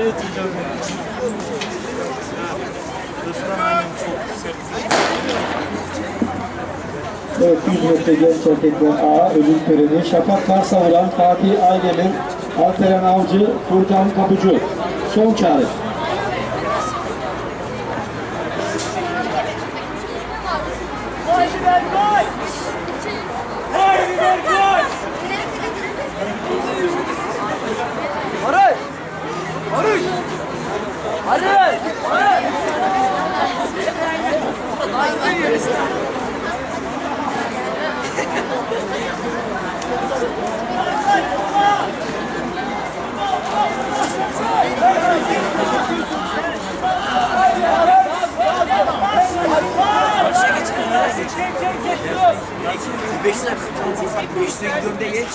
Evet hocam. Özkan aynen çok sert. Evet 100 metre genç erkekler A ödül töreni. Şafaklar savuran Fatih Aydemir, Alperen Avcı, Furkan Kapıcı. Son çağrı. Beşler, beşler gidiyorum de geç.